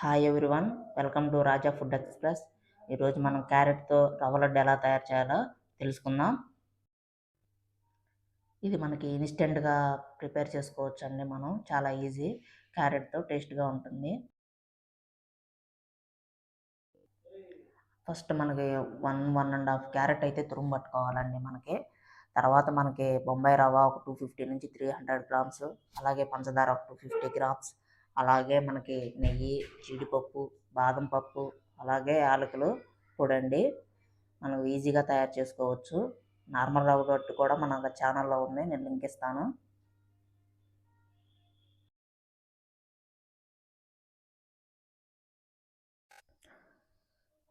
Hi everyone welcome to Raja food express ఈరోజు మనం క్యారెట్తో రవ్వ లడ్డు ఎలా తయారు చేయాలో తెలుసుకుందాం. ఇది మనకి ఇన్స్టెంట్గా ప్రిపేర్ చేసుకోవచ్చు అండి మనం. చాలా ఈజీ క్యారెట్తో టేస్ట్గా ఉంటుంది. ఫస్ట్ మనకి one one and half carrot అయితే తురుము పట్టుకోవాలండి మనకి. తర్వాత మనకి బొంబాయి రవ్వ ఒక టూ ఫిఫ్టీ నుంచి త్రీ హండ్రెడ్ గ్రామ్స్ అలాగే పంచదార ఒక టూ ఫిఫ్టీ గ్రామ్స్ అలాగే మనకి నెయ్యి జీడిపప్పు బాదం పప్పు అలాగే యాలకులు పొడండి. మనం ఈజీగా తయారు చేసుకోవచ్చు. నార్మల్ రవ్వ రొట్టె కూడా మన ఛానల్లో ఉంది. నేను లింక్ ఇస్తాను.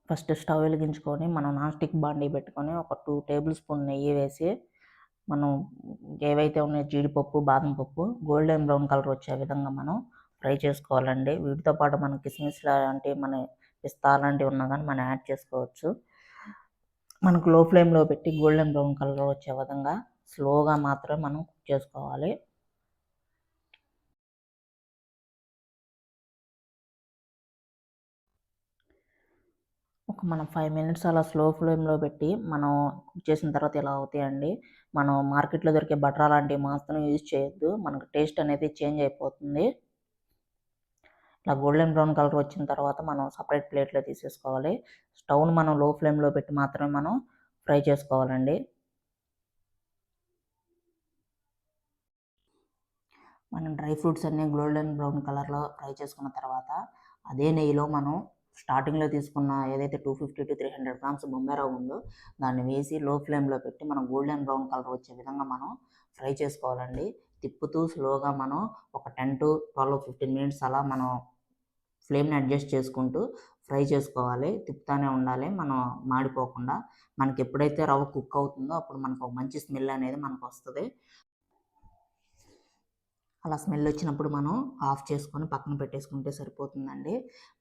ఫస్ట్ స్టవ్ వెలిగించుకొని మనం నాన్ స్టిక్ బాండీ పెట్టుకొని ఒక టూ టేబుల్ స్పూన్ నెయ్యి వేసి మనం ఏవైతే ఉన్నాయో జీడిపప్పు బాదం పప్పు గోల్డెన్ బ్రౌన్ కలర్ వచ్చే విధంగా మనం ఫ్రై చేసుకోవాలండి. వీటితో పాటు మన కిస్మిస్ లాంటివి మన పిస్తా లాంటివి ఉన్నా కానీ మనం యాడ్ చేసుకోవచ్చు. మనకు లో ఫ్లేమ్లో పెట్టి గోల్డెన్ బ్రౌన్ కలర్ వచ్చే విధంగా స్లోగా మాత్రమే మనం కుక్ చేసుకోవాలి. ఒక మనం ఫైవ్ మినిట్స్ అలా స్లో ఫ్లేమ్లో పెట్టి మనం కుక్ చేసిన తర్వాత ఇలా అవుతాయండి? మనం మార్కెట్లో దొరికే బటర్ అలాంటివి మాత్రం యూజ్ చేయొద్దు. మనకు టేస్ట్ అనేది చేంజ్ అయిపోతుంది. ఇలా గోల్డెన్ బ్రౌన్ కలర్ వచ్చిన తర్వాత మనం సపరేట్ ప్లేట్లో తీసేసుకోవాలి. స్టవ్ను మనం లో ఫ్లేమ్లో పెట్టి మాత్రమే మనం ఫ్రై చేసుకోవాలండి. మనం డ్రై ఫ్రూట్స్ అన్నీ గోల్డెన్ బ్రౌన్ కలర్లో ఫ్రై చేసుకున్న తర్వాత అదే నెయ్యిలో మనం స్టార్టింగ్లో తీసుకున్న ఏదైతే two fifty to three hundred grams బొమ్మెరా ఉందో దాన్ని వేసి లో ఫ్లేమ్లో పెట్టి మనం గోల్డెన్ బ్రౌన్ కలర్ వచ్చే విధంగా మనం ఫ్రై చేసుకోవాలండి. తిప్పుతూ స్లోగా మనం ఒక ten to twelve fifteen minutes అలా మనం ఫ్లేమ్ని అడ్జస్ట్ చేసుకుంటూ ఫ్రై చేసుకోవాలి. తిప్పుతూనే ఉండాలి. మనం మాడిపోకుండా మనకి ఎప్పుడైతే రవ్వ కుక్ అవుతుందో అప్పుడు మనకు ఒక మంచి స్మెల్ అనేది మనకు వస్తుంది. అలా స్మెల్ వచ్చినప్పుడు మనం ఆఫ్ చేసుకొని పక్కన పెట్టేసుకుంటే సరిపోతుందండి.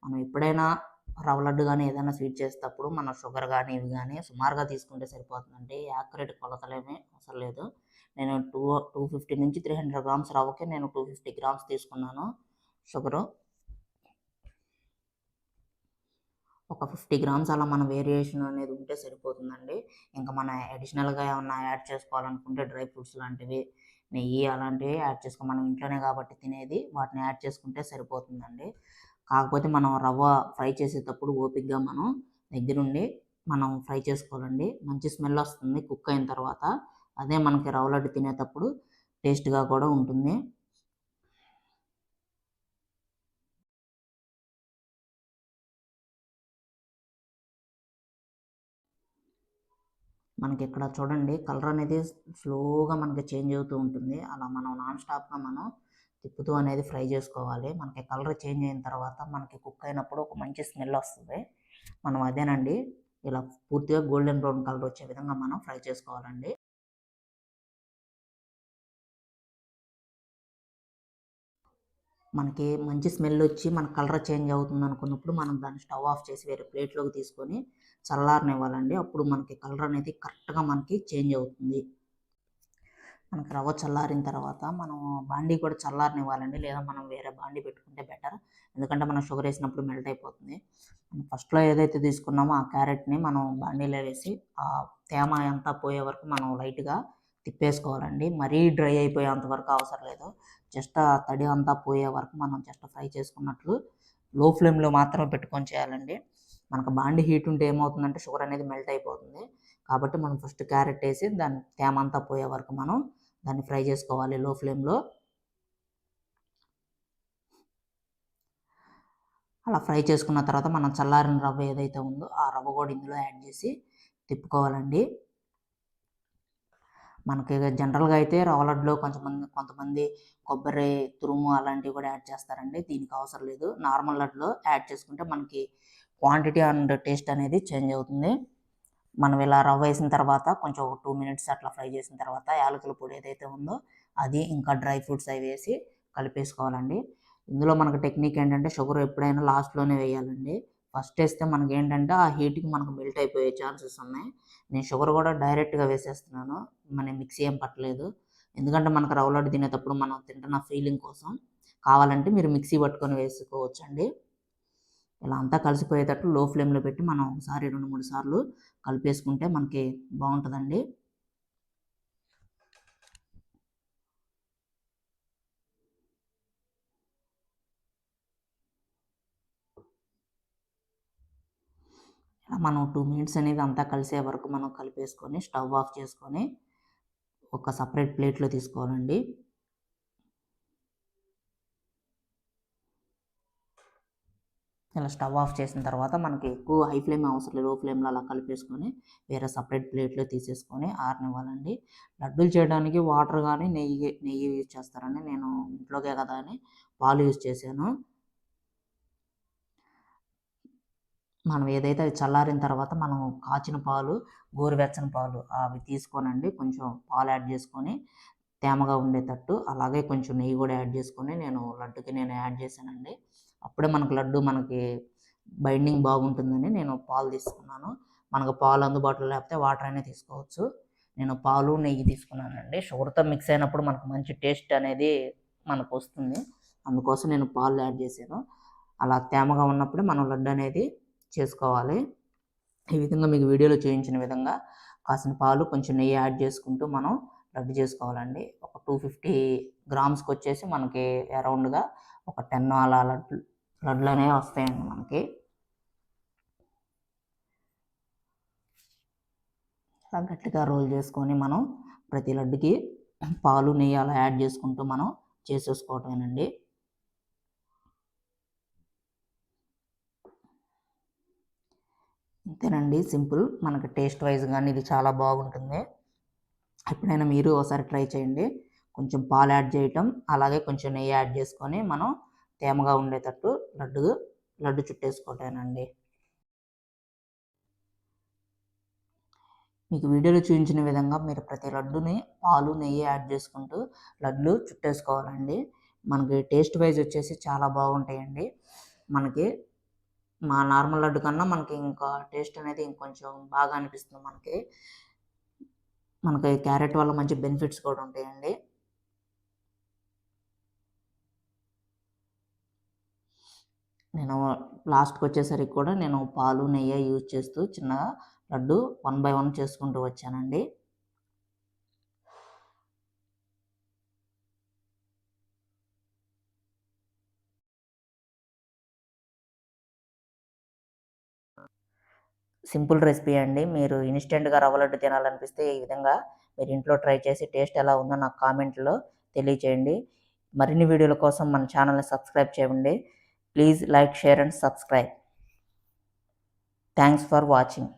మనం ఎప్పుడైనా రవ్వ లడ్డు కానీ ఏదైనా స్వీట్ చేసేటప్పుడు మన షుగర్ కానీ ఇవి కానీ సుమారుగా తీసుకుంటే సరిపోతుందండి. యాక్యురేట్ కొలతలేమీ అవసరం లేదు. నేను టూ టూ ఫిఫ్టీ నుంచి త్రీ హండ్రెడ్ గ్రామ్స్ రవ్వకి నేను టూ ఫిఫ్టీ గ్రామ్స్ తీసుకున్నాను. షుగరు. ఒక ఫిఫ్టీ గ్రామ్స్ అలా మన వేరియేషన్ అనేది ఉంటే సరిపోతుందండి. ఇంకా మన అడిషనల్గా ఏమన్నా యాడ్ చేసుకోవాలనుకుంటే డ్రై ఫ్రూట్స్ లాంటివి నెయ్యి అలాంటివి యాడ్ చేసుకో మనం ఇంట్లోనే కాబట్టి తినేది వాటిని యాడ్ చేసుకుంటే సరిపోతుందండి. కాకపోతే మనం రవ్వ ఫ్రై చేసేటప్పుడు ఓపిక్గా మనం దగ్గరుండి మనం ఫ్రై చేసుకోవాలండి. మంచి స్మెల్ వస్తుంది కుక్ అయిన తర్వాత. అదే మనకి రవ్వ లడ్డు తినేటప్పుడు టేస్ట్గా కూడా ఉంటుంది. మనకి ఇక్కడ చూడండి కలర్ అనేది స్లోగా మనకి చేంజ్ అవుతూ ఉంటుంది. అలా మనం నాన్ స్టాప్గా మనం తిప్పుతూ అనేది ఫ్రై చేసుకోవాలి. మనకి కలర్ చేంజ్ అయిన తర్వాత మనకి కుక్ అయినప్పుడు ఒక మంచి స్మెల్ వస్తుంది. మనం అదేనండి ఇలా పూర్తిగా గోల్డెన్ బ్రౌన్ కలర్ వచ్చే విధంగా మనం ఫ్రై చేసుకోవాలండి. మనకి మంచి స్మెల్ వచ్చి మన కలర్ చేంజ్ అవుతుంది అనుకున్నప్పుడు మనం దాన్ని స్టవ్ ఆఫ్ చేసి వేరే ప్లేట్లోకి తీసుకొని చల్లారనివ్వాలండి అప్పుడు మనకి కలర్ అనేది కరెక్ట్గా మనకి చేంజ్ అవుతుంది. మనకి రవ్వ చల్లారిన తర్వాత మనం బాండీ కూడా చల్లారనివ్వాలండి లేదా మనం వేరే బాండీ పెట్టుకుంటే బెటర్. ఎందుకంటే మనం షుగర్ వేసినప్పుడు మెల్ట్ అయిపోతుంది. ఫస్ట్లో ఏదైతే తీసుకున్నామో ఆ క్యారెట్ని మనం బాండీలో వేసి ఆ తేమ అంతా పోయే వరకు మనం లైట్గా తిప్పేసుకోవాలండి. మరీ డ్రై అయిపోయేంత వరకు అవసరం లేదు. జస్ట్ ఆ తడి అంతా పోయే వరకు మనం జస్ట్ ఫ్రై చేసుకున్నట్లు లో ఫ్లేమ్లో మాత్రమే పెట్టుకొని చేయాలండి. మనకు బాండి హీట్ ఉంటే ఏమవుతుందంటే షుగర్ అనేది మెల్ట్ అయిపోతుంది. కాబట్టి మనం ఫస్ట్ క్యారెట్ వేసి దాని తేమ అంతా పోయే వరకు మనం దాన్ని ఫ్రై చేసుకోవాలి లో ఫ్లేమ్లో అలా ఫ్రై చేసుకున్న తర్వాత మనం చల్లారిన రవ్వ ఏదైతే ఉందో ఆ రవ్వ కూడా ఇందులో యాడ్ చేసి తిప్పుకోవాలండి. మనకి జనరల్గా అయితే రవ్వ కొంతమంది కొంతమంది కొబ్బరి తురుము అలాంటివి కూడా యాడ్ చేస్తారండి. దీనికి అవసరం లేదు. నార్మల్ లడ్లో యాడ్ చేసుకుంటే మనకి క్వాంటిటీ అండ్ టేస్ట్ అనేది చేంజ్ అవుతుంది. మనం ఇలా రవ్వ వేసిన తర్వాత కొంచెం ఒక టూ మినిట్స్ అట్లా ఫ్రై చేసిన తర్వాత యాలకుల పొడి ఏదైతే ఉందో అది ఇంకా డ్రై ఫ్రూట్స్ అవి వేసి కలిపేసుకోవాలండి. ఇందులో మనకు టెక్నిక్ ఏంటంటే షుగర్ ఎప్పుడైనా లాస్ట్లోనే వేయాలండి. ఫస్ట్ వేస్తే మనకి ఏంటంటే ఆ హీట్కి మనకు మెల్ట్ అయిపోయే ఛాన్సెస్ ఉన్నాయి. నేను షుగర్ కూడా డైరెక్ట్గా వేసేస్తున్నాను. మన మిక్సీ ఏం పట్టలేదు. ఎందుకంటే మనకు రవ్వ తినేటప్పుడు మనం తింటున్న ఫీలింగ్ కోసం కావాలంటే మీరు మిక్సీ పట్టుకొని వేసుకోవచ్చు అండి ఇలా అంతా కలిసిపోయేటట్టు లో ఫ్లేమ్లో పెట్టి మనం ఒకసారి రెండు మూడు సార్లు కలిపేసుకుంటే మనకి బాగుంటుందండి ఇలా మనం టూ మినిట్స్ అనేది అంతా కలిసే వరకు మనం కలిపేసుకొని స్టవ్ ఆఫ్ చేసుకొని ఒక సపరేట్ ప్లేట్లో తీసుకోవాలండి. ఇలా స్టవ్ ఆఫ్ చేసిన తర్వాత మనకి ఎక్కువ హై ఫ్లేమ్ అవసరం లేదు లో ఫ్లేమ్లో అలా కలిపేసుకొని వేరే సపరేట్ ప్లేట్లో తీసేసుకొని ఆరనివ్వాలండి. లడ్డూలు చేయడానికి వాటర్ కానీ నెయ్యి నెయ్యి యూజ్ చేస్తారని నేను ఇంట్లోకే కదా అని పాలు యూజ్ చేశాను. మనం ఏదైతే అది చల్లారిన తర్వాత మనం కాచిన పాలు గోరువెచ్చని పాలు అవి తీసుకోనండి. కొంచెం పాలు యాడ్ చేసుకొని తేమగా ఉండేటట్టు అలాగే కొంచెం నెయ్యి కూడా యాడ్ చేసుకొని నేను లడ్డుకి నేను యాడ్ చేశానండి. అప్పుడే మనకు లడ్డు మనకి బైండింగ్ బాగుంటుందని నేను పాలు తీసుకున్నాను. మనకు పాలు అందుబాటులో లేకపోతే వాటర్ అనేది తీసుకోవచ్చు. నేను పాలు నెయ్యి తీసుకున్నానండి. షుగర్తో మిక్స్ అయినప్పుడు మనకు మంచి టేస్ట్ అనేది మనకు వస్తుంది. అందుకోసం నేను పాలు యాడ్ చేశాను. అలా తేమగా ఉన్నప్పుడే మనం లడ్డు అనేది చేసుకోవాలి. ఈ విధంగా మీకు వీడియోలో చూపించిన విధంగా కాసిన పాలు కొంచెం నెయ్యి యాడ్ చేసుకుంటూ మనం లడ్డు చేసుకోవాలండి. ఒక టూ ఫిఫ్టీ గ్రామ్స్కి వచ్చేసి మనకి అరౌండ్గా ఒక టెన్ అలా లడ్లు లడ్లు అనేవి వస్తాయండి మనకి. అలా గట్టిగా రోల్ చేసుకొని మనం ప్రతి లడ్డుకి పాలు నెయ్యి అలా యాడ్ చేసుకుంటూ మనం చేసేసుకోవటమేనండి. అంతేనండి సింపుల్. మనకి టేస్ట్ వైజ్ కానీ ఇది చాలా బాగుంటుంది. ఎప్పుడైనా మీరు ఒకసారి ట్రై చేయండి. కొంచెం పాలు యాడ్ చేయటం అలాగే కొంచెం నెయ్యి యాడ్ చేసుకొని మనం తేమగా ఉండేటట్టు లడ్డు లడ్డు చుట్టేసుకోవటానండి మీకు వీడియోలో చూపించిన విధంగా మీరు ప్రతి లడ్డుని పాలు నెయ్యి యాడ్ చేసుకుంటూ లడ్లు చుట్టేసుకోవాలండి. మనకి టేస్ట్ వైజ్ వచ్చేసి చాలా బాగుంటాయండి. మనకి మా నార్మల్ లడ్డు కన్నా మనకి ఇంకా టేస్ట్ అనేది ఇంకొంచెం బాగా అనిపిస్తుంది మనకి. మనకి క్యారెట్ వల్ల మంచి బెనిఫిట్స్ కూడా ఉంటాయండి. నేను లాస్ట్కి వచ్చేసరికి కూడా నేను పాలు నెయ్యి యూజ్ చేస్తూ చిన్నగా లడ్డు వన్ బై వన్ చేసుకుంటూ వచ్చానండి. సింపుల్ రెసిపీ అండి. మీరు ఇన్స్టెంట్గా రవ్వ లడ్డు తినాలనిపిస్తే ఈ విధంగా మీరు ఇంట్లో ట్రై చేసి టేస్ట్ ఎలా ఉందో నాకు కామెంట్లో తెలియచేయండి. మరిన్ని వీడియోల కోసం మన ఛానల్ని సబ్స్క్రైబ్ చేయండి. Please like share and subscribe. Thanks for watching.